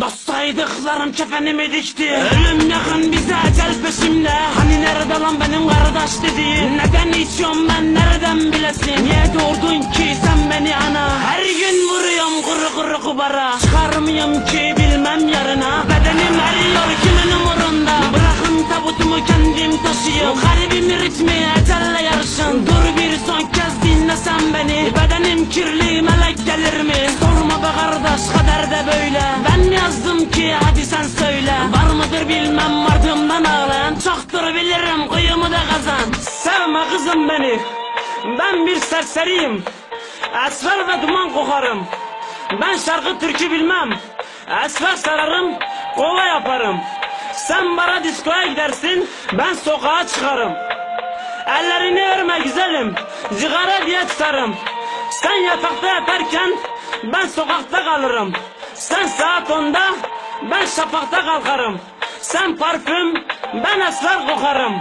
Dostaydıklarım kefenimi dikti. Ölüm yakın bize ecel peşimde kardeş dediğin Neden içiyorum ben nereden bilesin? Niye doğurdun ki sen beni ana? Her gün vuruyorum kuru kuru kubara. Çıkarmıyorum ki bilmem yarına. Bedenim eriyor kimin umurunda? Bırakın tabutumu kendim taşıyım Kalbim ritmi ecelle yarışın. Dur bir son kez dinlesen beni. Bedenim kirli melek gelir mi? Sorma be kardeş kader de böyle. Ben yazdım ki hadi sen söyle. Var mıdır bilmem ardımdan ağlayan. Çoktur bilirim da kazan. Sevme kızım beni. Ben bir serseriyim. Esmer ve duman kokarım. Ben şarkı türkü bilmem. Esmer sararım Kova yaparım. Sen bara diskoya gidersin Ben sokağa çıkarım. Ellerini örme güzelim Cigara diye tutarım Sen yatakta yatarken Ben sokakta kalırım. Sen saat onda Ben şafakta kalkarım. Sen parfüm Ben esrar kokarım